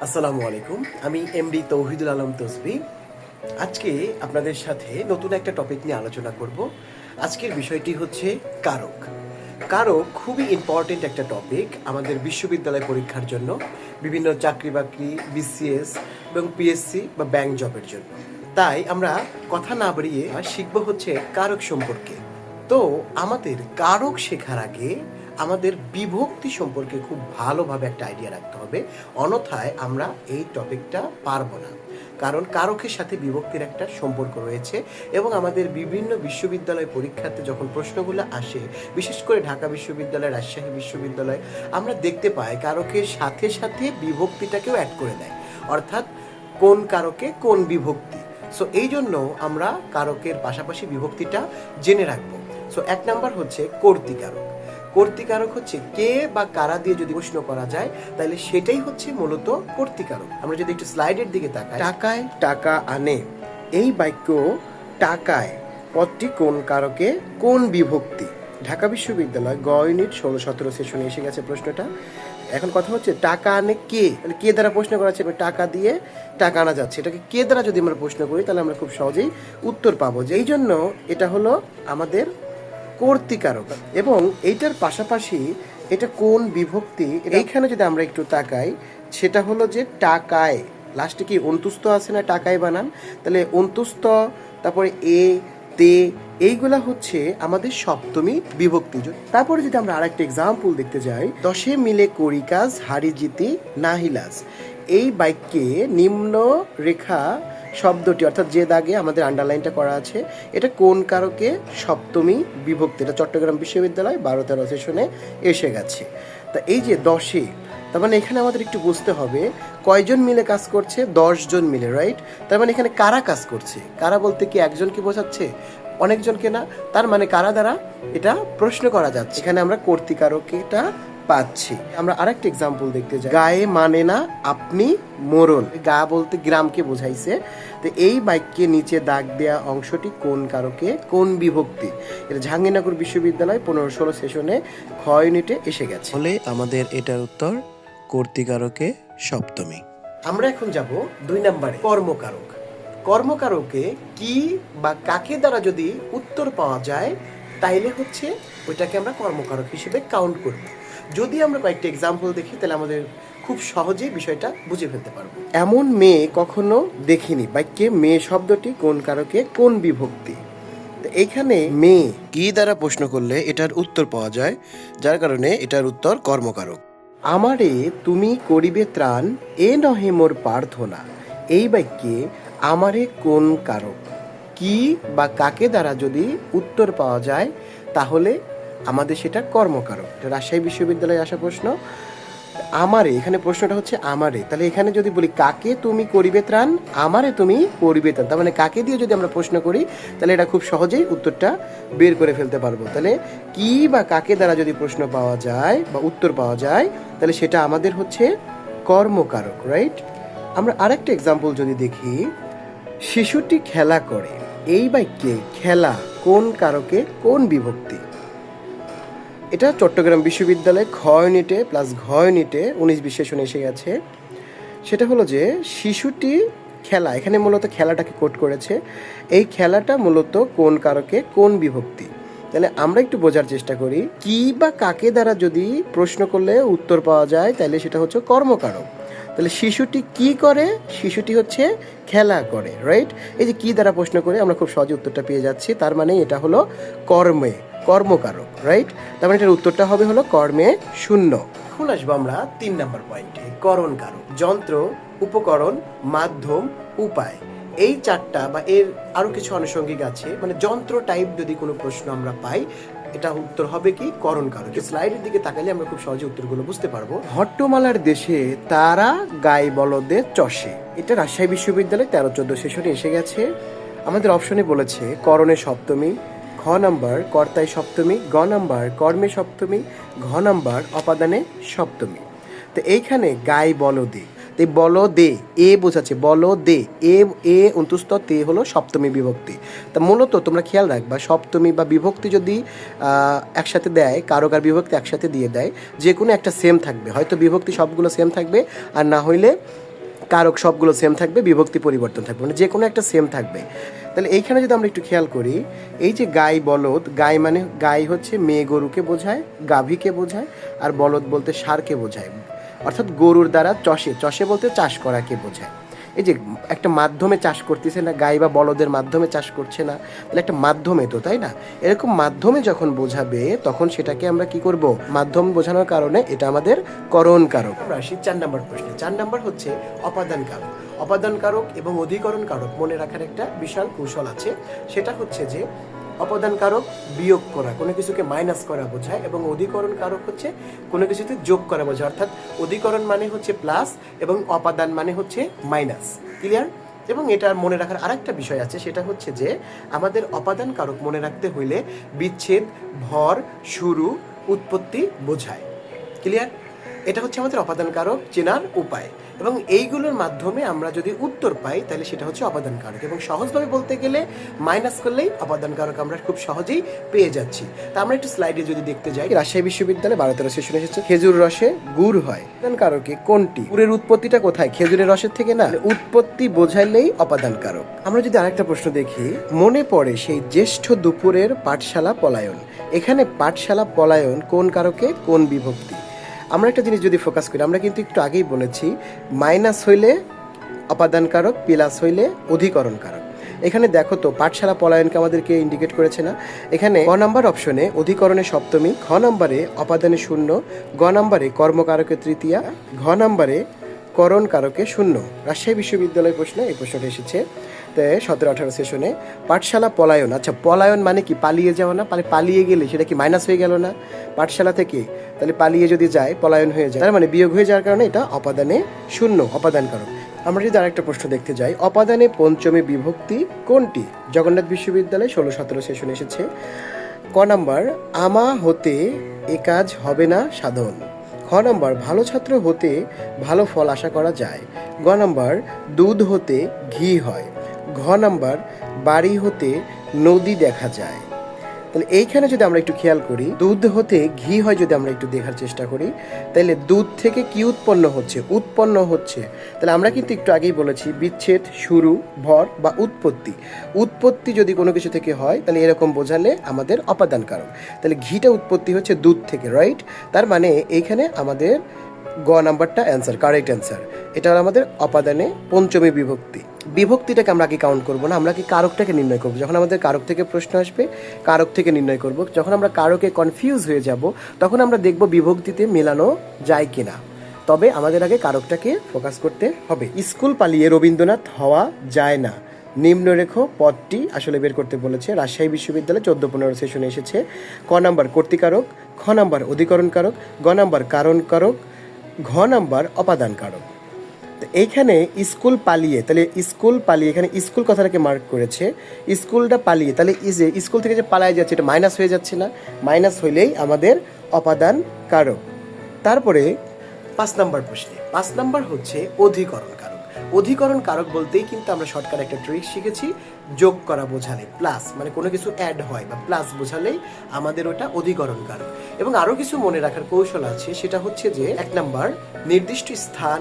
আসসালামু আলাইকুম। আমি এমডি তৌহিদুল আলম তসবি। আজকে আপনাদের সাথে নতুন একটা টপিক নিয়ে আলোচনা করব। আজকের বিষয়টি হচ্ছে কারক। কারক খুবই ইম্পর্টেন্ট একটা টপিক আমাদের বিশ্ববিদ্যালয় পরীক্ষার জন্য, বিভিন্ন চাকরি বাকরি বিসিএস এবং পিএসসি বা ব্যাংক জবের জন্য। তাই আমরা কথা না বাড়িয়ে শিখব হচ্ছে কারক সম্পর্কে। তো আমাদের কারক শেখার আগে আমাদের বিভক্তি সম্পর্কে খুব ভালোভাবে একটা আইডিয়া রাখতে হবে। অন্যথায় আমরা এই টপিকটা পারব না। কারণ কারকের সাথে বিভক্তির একটা সম্পর্ক রয়েছে এবং আমাদের বিভিন্ন বিশ্ববিদ্যালয় পরীক্ষাতে যখন প্রশ্নগুলো আসে, বিশেষ করে ঢাকা বিশ্ববিদ্যালয়, রাজশাহী বিশ্ববিদ্যালয়, আমরা দেখতে পাই কারকের সাথে সাথে বিভক্তিটাকেও অ্যাড করে দেয়। অর্থাৎ কোন কারকে কোন বিভক্তি। সো এই জন্য আমরা কারকের পাশাপাশি বিভক্তিটা জেনে রাখব। সো এক নাম্বার হচ্ছে কর্তিকারক। কর্তিকারক হচ্ছে কে বা কারা দিয়ে যদি প্রশ্ন করা যায়, তাহলে সেটাই হচ্ছে মূলত কর্তিকারক। আমরা যদি একটু স্লাইডের দিকে তাকাই। টাকায় টাকা আনে। এই বাক্য টাকায় পদটি কোন কারকে? কোন বিভক্তি? ঢাকা বিশ্ববিদ্যালয় গ ইউনিট ষোলো সতেরো সেশনে এসে গেছে প্রশ্নটা। এখন কথা হচ্ছে, টাকা আনে কে? মানে কে দ্বারা প্রশ্ন করা হচ্ছে টাকা দিয়ে টাকা আনা যাচ্ছে। এটাকে কে দ্বারা যদি আমরা প্রশ্ন করি, তাহলে আমরা খুব সহজেই উত্তর পাবো যে এই জন্য এটা হলো আমাদের কর্তিকারক। এবং এইটার পাশাপাশি এটা কোন বিভক্তি এইখানে যদি আমরা একটু তাকাই, সেটা হলো যে টাকায় লাস্টে কি অন্তুস্ত আছে না টাকায় বানান? তাহলে অন্তুস্ত তারপরে এ, তে, এইগুলা হচ্ছে আমাদের সপ্তমী বিভক্তি। তারপরে যদি আমরা আরেকটা এক্সাম্পল দেখতে যাই, দশে মিলে করি কাজ, হারি জিতি নাহিলাস এই বাক্যে নিম্ন রেখা শব্দটি, অর্থাৎ যে দাগে আমাদের আন্ডারলাইনটা করা আছে, এটা কোন কারকে? সপ্তমী বিভক্তি। এটা চট্টগ্রাম বিশ্ববিদ্যালয় বারো তেরো সেশনে এসে গেছে। তা এই যে দশে, তার মানে এখানে আমাদের একটু বুঝতে হবে, কয়জন মিলে কাজ করছে? জন মিলে রাইট তার মানে এখানে কারা কাজ করছে? কারা বলতে কি একজনকে বোঝাচ্ছে? অনেকজনকে না। তার মানে কারা দ্বারা? এটা প্রশ্ন করা যাচ্ছে। এখানে আমরা কর্তিকারকটা পাচ্ছি। আমরা আরেকটা এক্সাম্পল দেখতে যাই। গায়ে মানে না আপনি মোরল গা বলতে গ্রামকে বোঝাইছে। তো এই বাক্যে নিচে দাগ দেয়া অংশটি কোন কারকে? কোন বিভক্তি? এটা জাহাঙ্গীরনগর বিশ্ববিদ্যালয় পনেরো ষোলো সেশনে খ ইউনিটে এসে গেছে। হলে আমাদের এটার উত্তর কর্তিকারকে সপ্তমী। আমরা এখন যাব দুই নম্বরে কর্মকারক। কর্মকারকে কি বা কাকে দ্বারা যদি উত্তর পাওয়া যায় তাইলে হচ্ছে ওইটাকে আমরা কর্মকারক হিসেবে কাউন্ট করব। যদি আমরা কয়েকটা এক্সাম্পল দেখি তাহলে আমাদের খুব সহজেই বিষয়টা বুঝে ফেলতে পারব। এমন মেয়ে কখনো দেখিনি। বাক্যে মেয়ে শব্দটি কোন কারকে কোন বিভক্তি? তো এইখানে মেয়ে কি দ্বারা প্রশ্ন করলে এটার উত্তর পাওয়া যায় যার কারণে এটার উত্তর কর্মকারক। আমারে তুমি করিবে ত্রাণ এ নহে মোর প্রার্থনা। এই বাক্যে আমারে কোন কারক? কি বা কাকে দ্বারা যদি উত্তর পাওয়া যায় তাহলে আমাদের সেটা কর্মকারক। এটা রাজশাহী বিশ্ববিদ্যালয়ে আসা প্রশ্ন। আমারে, এখানে প্রশ্নটা হচ্ছে আমারে। তাহলে এখানে যদি বলি, কাকে তুমি করিবে ত্রাণ? আমারে তুমি করিবে ত্রাণ। তার মানে কাকে দিয়ে যদি আমরা প্রশ্ন করি, তাহলে এটা খুব সহজেই উত্তরটা বের করে ফেলতে পারব। তাহলে কি বা কাকে দ্বারা যদি প্রশ্ন পাওয়া যায় বা উত্তর পাওয়া যায়, তাহলে সেটা আমাদের হচ্ছে কর্মকারক রাইট আমরা আরেকটা এক্সাম্পল যদি দেখি, শিশুটি খেলা করে। এই বা কে? খেলা কোন কারকে? কোন বিভক্তি? এটা চট্টগ্রাম বিশ্ববিদ্যালয়ে খ ইউনিটে প্লাস ঘ ইউনিটে উনিশ বিশেষণ এসে গেছে। সেটা হলো যে, শিশুটি খেলা, এখানে মূলত খেলাটাকে কোট করেছে। এই খেলাটা মূলত কোন কারকে, কোন বিভক্তি? তাহলে আমরা একটু বোঝার চেষ্টা করি, কি বা কাকে দ্বারা যদি প্রশ্ন করলে উত্তর পাওয়া যায়, তাহলে সেটা হচ্ছে কর্মকারক। তাহলে শিশুটি কি করে? শিশুটি হচ্ছে খেলা করে রাইট এই যে কি দ্বারা প্রশ্ন করে, আমরা খুব সহজে উত্তরটা পেয়ে যাচ্ছি। তার মানে এটা হলো কর্মে। কর্মকারক রাইট তার মানে এটার উত্তরটা হবে হলো কর্মে শূন্য। এখন আসব আমরা তিন নম্বর পয়েন্টে করণ কারক যন্ত্র উপকরণ মাধ্যম উপায়। এই চারটা বা এর আরও কিছু আনুষঙ্গিক আছে মানে যন্ত্র টাইপ যদি কোনো প্রশ্ন আমরা পাই এটা উত্তর হবে কি? করণ কারক স্লাইডের দিকে তাকালে আমরা খুব সহজে উত্তরগুলো বুঝতে পারব। হট্টমালার দেশে তারা গায়ে বলদে চষে। এটা রাজশাহী বিশ্ববিদ্যালয় তেরো চোদ্দ সেশনে এসে গেছে। আমাদের অপশনে বলেছে করণে সপ্তমী। নাম্বার কর্তায় সপ্তমী, গ নাম্বার, কর্মে সপ্তমী, ঘ নাম্বার, অপাদানে সপ্তমী। তো এইখানে গায়ে বলদে। তো এই বল দে এ বোঝাচ্ছে বল দে এ এ অন্তুস্ত তে হলো সপ্তমী বিভক্তি। তা মূলত তোমরা খেয়াল রাখবা, সপ্তমী বা বিভক্তি যদি একসাথে দেয় কারক আর বিভক্তি একসাথে দিয়ে দেয় যে কোনো একটা সেম থাকবে। হয়তো বিভক্তি সবগুলো সেম থাকবে, আর না হইলে কারক সবগুলো সেম থাকবে, বিভক্তি পরিবর্তন থাকবে মানে যে কোনো একটা সেম থাকবে। তাহলে এইখানে যদি আমরা একটু খেয়াল করি, এই যে গাই বলদ, গাই মানে গাই হচ্ছে মেয়ে গরুকে বোঝায়, গাভীকে বোঝায়, আর বলদ বলতে সারকে বোঝায়। অর্থাৎ গরুর দ্বারা চষে চষে বলতে চাষ করাকে বোঝায়। এই যে একটা মাধ্যমে চাষ করতেছে না, গাই বা বলদের মাধ্যমে চাষ করছে না, তাহলে একটা মাধ্যমে তো, তাই না? এরকম মাধ্যমে যখন বোঝাবে, তখন সেটাকে আমরা কি করব? মাধ্যম বোঝানোর কারণে এটা আমাদের করণ কারক রাশি চার নাম্বার প্রশ্ন। চার নাম্বার হচ্ছে অপাদান কারক অপাদান কারক এবং অধিকরণ কারক মনে রাখার একটা বিশাল কৌশল আছে। সেটা হচ্ছে যে অপদান কারক বিয়োগ করা, কোনো কিছুকে মাইনাস করা বোঝায় এবং অধিকরণ কারক হচ্ছে কোনো কিছুতে যোগ করা বোঝায়, অর্থাৎ অধিকরণ মানে হচ্ছে প্লাস এবং অপাদান মানে হচ্ছে মাইনাস ক্লিয়ার এবং এটা মনে রাখার আরেকটা বিষয় আছে, সেটা হচ্ছে যে আমাদের অপাদান কারক মনে রাখতে হইলে বিচ্ছেদ, ভর, শুরু, উৎপত্তি বোঝায় ক্লিয়ার এটা হচ্ছে আমাদের অপাদান কারক চেনার উপায়। এবং এইগুলোর মাধ্যমে আমরা যদি উত্তর পাই, তাহলে সেটা হচ্ছে অপাদান কারক এবং সহজভাবে বলতে গেলে মাইনাস করলেই অপাদান কারক আমরা খুব সহজেই পেয়ে যাচ্ছি। তা আমরা একটু স্লাইডে যদি দেখতে যাই, রাজশাহী বিশ্ববিদ্যালয়ে বারো তেরো সেশন এসেছে খেজুর রসে গুড় হয়। অপাদান কারকে কোনটি? গুড়ের উৎপত্তিটা কোথায়? খেজুরের রসের থেকে না? উৎপত্তি বোঝাইলেই অপাদান কারক আমরা যদি আরেকটা প্রশ্ন দেখি, মনে পড়ে সেই জ্যেষ্ঠ দুপুরের পাঠশালা পলায়ন। এখানে পাঠশালা পলায়ন কোন কারকে? কোন বিভক্তি? আমরা একটা জিনিস যদি ফোকাস করি, আমরা কিন্তু একটু আগেই বলেছি মাইনাস হইলে অপাদানকারক প্লাস হইলে অধিকরণ কারক এখানে দেখো তো, পাঠশালা পলায়নকে আমাদেরকে ইন্ডিকেট করেছে না? এখানে ক নাম্বার অপশনে অধিকরণে সপ্তমী, ঘ নম্বরে অপাদানে শূন্য, গ নাম্বারে কর্মকারকে তৃতীয়া, ঘ নম্বরে করণ কারকে শূন্য। রাজশাহী বিশ্ববিদ্যালয় প্রশ্নে এই প্রশ্নটা এসেছে। তো সতেরো, আঠারো সেশনে। পাঠশালা পলায়ন আচ্ছা পলায়ন মানে কি? পালিয়ে যাওয়া না? মানে পালিয়ে গেলে সেটা কি মাইনাস হয়ে গেল না? পাঠশালা থেকে? তাহলে পালিয়ে যদি যায়, পলায়ন হয়ে যায়। তার মানে বিয়োগ হয়ে যাওয়ার কারণে এটা অপাদানে শূন্য অপাদান কারক আমরা যদি আরেকটা প্রশ্ন দেখতে যাই, অপাদানে পঞ্চমী বিভক্তি কোনটি? জগন্নাথ বিশ্ববিদ্যালয় ষোলো, সতেরো সেশন এসেছে। ক নাম্বার, আমা হতে এ কাজ হবে না সাধন। খ নাম্বার, ভালো ছাত্র হতে ভালো ফল আশা করা যায়। গ নাম্বার, দুধ হতে ঘি হয়। ঘ নাম্বার, বাড়ি হতে নদী দেখা যায়। তাহলে এইখানে যদি আমরা একটু খেয়াল করি, দুধ হতে ঘি হয় যদি আমরা একটু দেখার চেষ্টা করি, তাহলে দুধ থেকে কি উৎপন্ন হচ্ছে? উৎপন্ন হচ্ছে। তাহলে আমরা কিন্তু একটু আগেই বলেছি, বিচ্ছেদ, শুরু, ভর বা উৎপত্তি। উৎপত্তি যদি কোনো কিছু থেকে হয়, তাহলে এরকম বোঝালে আমাদের অপাদান কারক। তাহলে ঘিটা উৎপত্তি হচ্ছে দুধ থেকে রাইট তার মানে এইখানে আমাদের গ নাম্বারটা অ্যান্সার কারেক্ট অ্যান্সার এটা হলো আমাদের অপাদানে পঞ্চমী বিভক্তি। বিভক্তিটাকে আমরা কি কাউন্ট করব না? আমরা কি কারকটাকে নির্ণয় করব? যখন আমাদের কারক থেকে প্রশ্ন আসবে, কারক থেকে নির্ণয় করব, যখন আমরা কারকে কনফিউজ হয়ে যাব, তখন আমরা দেখব বিভক্তিতে মেলানো যায় কি না তবে আমাদের আগে কারকটাকে ফোকাস করতে হবে। স্কুল পালিয়ে রবীন্দ্রনাথ হওয়া যায় না। নিম্নরেখ পদটি আসলে বের করতে বলেছে রাজশাহী বিশ্ববিদ্যালয় চোদ্দ পনেরো সেশনে এসেছে। ক নাম্বার কর্তিকারক, খ নাম্বার অধিকরণ কারক, গ নাম্বার কারণ কারক, ঘ নাম্বার অপাদান কারক। তো এইখানে স্কুল পালিয়ে, তাহলে স্কুল পালিয়ে, এখানে স্কুল কথাটাকে মার্ক করেছে, স্কুলটা পালিয়ে, তাহলে এ স্কুল থেকে যে পালায় যাচ্ছে, এটা মাইনাস হয়ে যাচ্ছে না? মাইনাস হইলেই আমাদের অপাদান কারক। তারপরে পাঁচ নাম্বার প্রশ্নে, পাঁচ নাম্বার হচ্ছে অধিকরণ কারক। অধিকরণ কারক বলতেই কিন্তু আমরা শর্টকাট একটা ট্রিক শিখেছি, যোগ করা বোঝালে প্লাস মানে কোনো কিছু অ্যাড হয় বা প্লাস বোঝালেই আমাদের ওটা অধিকরণ কারক। এবং আরও কিছু মনে রাখার কৌশল আছে, সেটা হচ্ছে যে এক নাম্বার, নির্দিষ্ট স্থান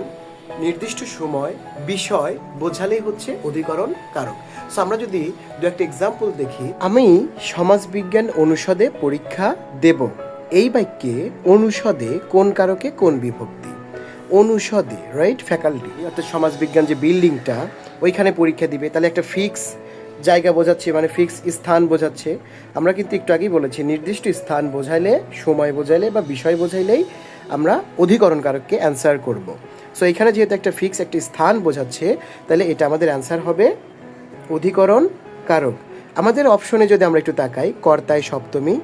নির্দিষ্ট সময়, বিষয় বোঝালেই হচ্ছে অধিকরণ কারক। সো আমরা যদি দু একটা এক্সাম্পল দেখি, আমি সমাজবিজ্ঞান অনুষদে পরীক্ষা দেব। এই বাক্যে অনুষদে কোন কারকে কোন বিভক্তি? অনুষদে রাইট ফ্যাকাল্টি অর্থাৎ সমাজবিজ্ঞান যে বিল্ডিংটা ওইখানে পরীক্ষা দিবে। তাহলে একটা ফিক্স জায়গা বোঝাচ্ছে মানে ফিক্স স্থান বোঝাচ্ছে। আমরা কিন্তু একটু আগেই বলেছি, নির্দিষ্ট স্থান বোঝাইলে, সময় বোঝাইলে বা বিষয় বোঝাইলেই আমরা অধিকরণ কারককে অ্যান্সার করব। সো এখানে যেহেতু একটা ফিক্স একটি স্থান বোঝাচ্ছে, তাহলে এটা আমাদের অ্যান্সার হবে অধিকরণ কারক। আমাদের অপশনে যদি আমরা একটু তাকাই, কর্তায় সপ্তমী,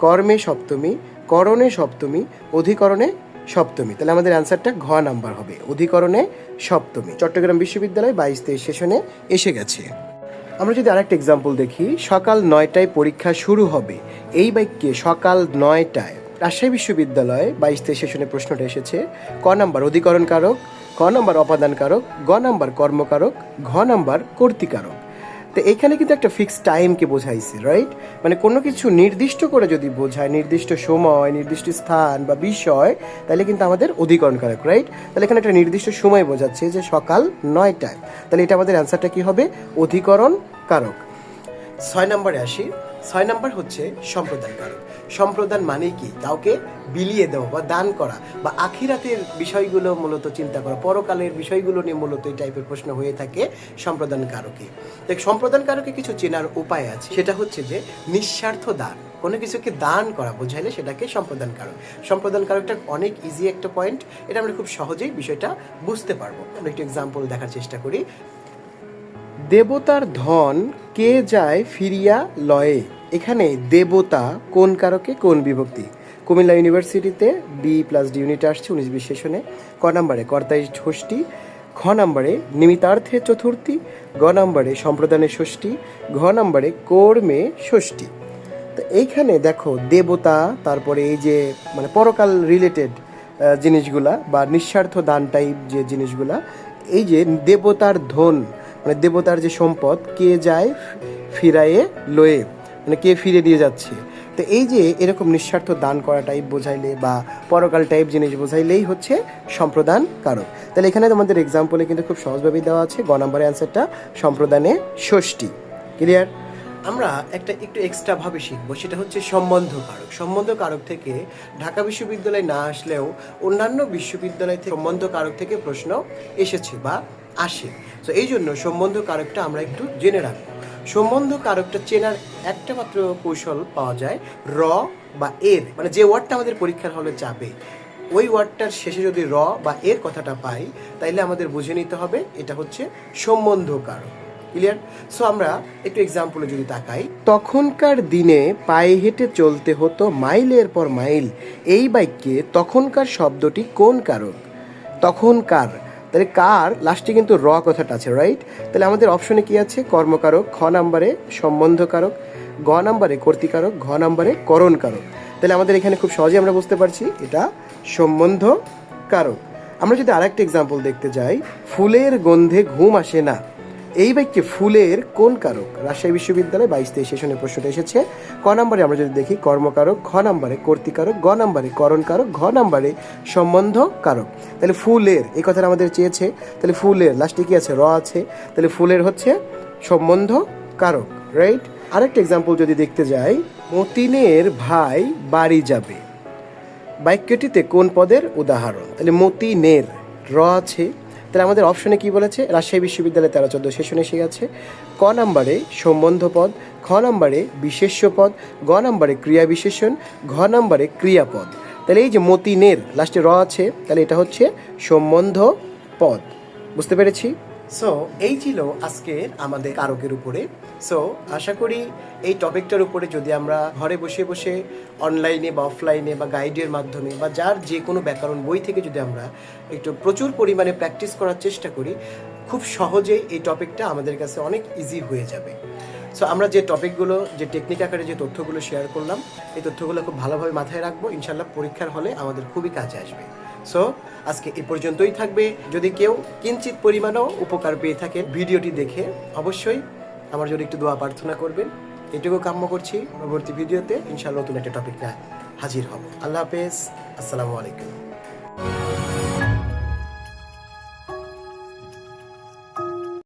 কর্মে সপ্তমী, করণে সপ্তমী, অধিকরণে সপ্তমী, তাহলে আমাদের অ্যান্সারটা ঘ নাম্বার হবে, অধিকরণে সপ্তমী। চট্টগ্রাম বিশ্ববিদ্যালয় বাইশ তেইশ সেশনে এসে গেছে। আমরা যদি আরেকটা এক্সাম্পল দেখি, সকাল নয়টায় পরীক্ষা শুরু হবে। এই বাক্যে সকাল নয়টায় রাজশাহী বিশ্ববিদ্যালয়ে বাইশ তেইশ সেশনে প্রশ্নটা এসেছে। ক নাম্বার অধিকরণ কারক ক নাম্বার অপাদান কারক গ নাম্বার কর্মকারক, ঘ নাম্বার কর্তিকারক। তো এইখানে কিন্তু একটা ফিক্স টাইমকে বোঝাইছে রাইট মানে কোনো কিছু নির্দিষ্ট করে যদি বোঝায়, নির্দিষ্ট সময়, নির্দিষ্ট স্থান বা বিষয়, তাহলে কিন্তু আমাদের অধিকরণ কারক রাইট তাহলে এখানে একটা নির্দিষ্ট সময় বোঝাচ্ছে যে সকাল নয়টায়। তাহলে এটা আমাদের অ্যান্সারটা কি হবে? অধিকরণ কারক ছয় নম্বরে আসি। ছয় নম্বর হচ্ছে সম্প্রদান কারক সম্প্রদান মানে কি? কাউকে বিলিয়ে দেওয়া বা দান করা বা আখিরাতের বিষয়গুলো মূলত চিন্তা করা। পরকালের বিষয়গুলো নিয়ে মূলত এই টাইপের প্রশ্ন হয়ে থাকে সম্প্রদান কারকে। দেখ, সম্প্রদান কারকে কিছু চেনার উপায় আছে। সেটা হচ্ছে যে নিঃস্বার্থ দান। কোনো কিছুকে দান করা বোঝাইলে সেটাকে সম্প্রদান কারক। সম্প্রদান কারকটা অনেক ইজি একটা পয়েন্ট এটা আমরা খুব সহজেই বিষয়টা বুঝতে পারব। আমরা একটু এক্সাম্পল দেখার চেষ্টা করি। দেবতার ধন কে যায় ফিরিয়া লয়ে? এখানে দেবতা কোন কারকে? কোন বিভক্তি? কুমিল্লা ইউনিভার্সিটিতে বি প্লাস ডি ইউনিট আসছে, উনিশ বিশ সেশনে। ক নম্বরে কর্তাই ষষ্ঠী, খ নম্বরে নিমিতার্থে চতুর্থী, গ নম্বরে সম্প্রদানের ষষ্ঠী, ঘ নম্বরে কর্মে ষষ্ঠী। তো এইখানে দেখো দেবতা, তারপরে এই যে মানে পরকাল রিলেটেড জিনিসগুলা বা নিঃস্বার্থ দান টাইপ যে জিনিসগুলা, এই যে দেবতার ধন মানে দেবতার যে সম্পদ, কে যায় ফিরায়ে লয়ে মানে কে ফিরে দিয়ে যাচ্ছে। তো এই যে এরকম নিঃস্বার্থ দান করা টাইপ বোঝাইলে বা পরকাল টাইপ জিনিস বোঝাইলেই হচ্ছে সম্প্রদান কারক। তাহলে এখানে তোমাদের এক্সাম্পলে কিন্তু খুব সহজভাবেই দেওয়া আছে, গ নম্বরের অ্যান্সারটা সম্প্রদানে ষষ্ঠী। ক্লিয়ার আমরা একটা একটু এক্সট্রা ভাবে শিখব, সেটা হচ্ছে সম্বন্ধ কারক। সম্বন্ধ কারক থেকে ঢাকা বিশ্ববিদ্যালয় না আসলেও অন্যান্য বিশ্ববিদ্যালয় থেকে সম্বন্ধ কারক থেকে প্রশ্ন এসেছে বা আসে। তো এই জন্য সম্বন্ধ কারকটা আমরা একটু জেনে রাখব। সম্বন্ধ কারকটা চেনার একটা মাত্র কৌশল পাওয়া যায়, র বা এর। মানে যে ওয়ার্ডটা আমাদের পরীক্ষার হলে চাপে ওই ওয়ার্ডটার শেষে যদি র বা এর কথাটা পাই, তাইলে আমাদের বুঝে নিতে হবে, এটা হচ্ছে সম্বন্ধ কারক ক্লিয়ার সো আমরা একটু এক্সাম্পলে যদি তাকাই, তখনকার দিনে পায়ে হেঁটে চলতে হতো মাইলের পর মাইল। এই বাইককে তখনকার শব্দটি কোন কারক তখনকার তাহলে কার? লাস্টে কিন্তু র কথাটা আছে রাইট তাহলে আমাদের অপশনে কি আছে? কর্মকারক খ নাম্বারে সম্বন্ধকারক, গ নাম্বারে কর্তিকারক, ঘ নাম্বারে করণকারক। তাহলে আমাদের এখানে খুব সহজে আমরা বুঝতে পারছি, এটা সম্বন্ধ কারক আমরা যদি আরেকটা এক্সাম্পল দেখতে যাই, ফুলের গন্ধে ঘুম আসে না। এই বাক্যে ফুলের কোন কারক? রাজশাহী বিশ্ববিদ্যালয় বাইশ তেইশ সেশনে প্রশ্নটা এসেছে, ক নম্বরে আমরা যদি দেখি, কর্মকারক খ নম্বরে কর্তিকারক, গ নম্বরে করণকারক, ঘ নম্বরে সম্বন্ধ কারক। তাহলে ফুলের, এই কথাটা আমাদের চেয়েছে, তাহলে ফুলের, লাস্টে কি আছে? র আছে। তাহলে ফুলের হচ্ছে সম্বন্ধ কারক রাইট আরেকটা এক্সাম্পল যদি দেখতে যাই, মতিনের ভাই বাড়ি যাবে। বাক্যটিতে কোন পদের উদাহরণ? তাহলে মতিনের, র আছে। তাহলে আমাদের অপশনে কি বলেছে? রাজশাহী বিশ্ববিদ্যালয়ে তেরো, চোদ্দ সেশন এসে গেছে। ক নাম্বারে সম্বন্ধ পদ, খ নাম্বারে বিশেষ্য পদ, গ নাম্বারে ক্রিয়া বিশেষণ, ঘ নাম্বারে ক্রিয়াপদ তাহলে এই যে মতিনের লাস্টে র আছে, তাহলে এটা হচ্ছে সম্বন্ধ পদ। বুঝতে পেরেছি? সো এই ছিল আজকের আমাদের কারকের উপরে। সো আশা করি এই টপিকটার উপরে যদি আমরা ঘরে বসে বসে অনলাইনে বা অফলাইনে বা গাইডের মাধ্যমে বা যার যে কোনো ব্যাকরণ বই থেকে যদি আমরা একটু প্রচুর পরিমাণে প্র্যাকটিস করার চেষ্টা করি, খুব সহজেই এই টপিকটা আমাদের কাছে অনেক ইজি হয়ে যাবে। সো আমরা যে টপিকগুলো যে টেকনিক আকারে যে তথ্যগুলো শেয়ার করলাম, এই তথ্যগুলো খুব ভালোভাবে মাথায় রাখব। ইনশাল্লাহ পরীক্ষার হলে আমাদের খুবই কাজে আসবে। সো, আজকে এ পর্যন্তই থাকবে। যদি কেউ কিঞ্চিত পরিমাণও উপকার পেয়ে থাকে ভিডিওটি দেখে, অবশ্যই আমার জন্য একটু দোয়া প্রার্থনা করবেন। এটুকু কাম্য করছি। পরবর্তী ভিডিওতে ইনশাল্লাহ নতুন একটা টপিক হাজির হব। আল্লাহ হাফেজ। আসসালামু আলাইকুম।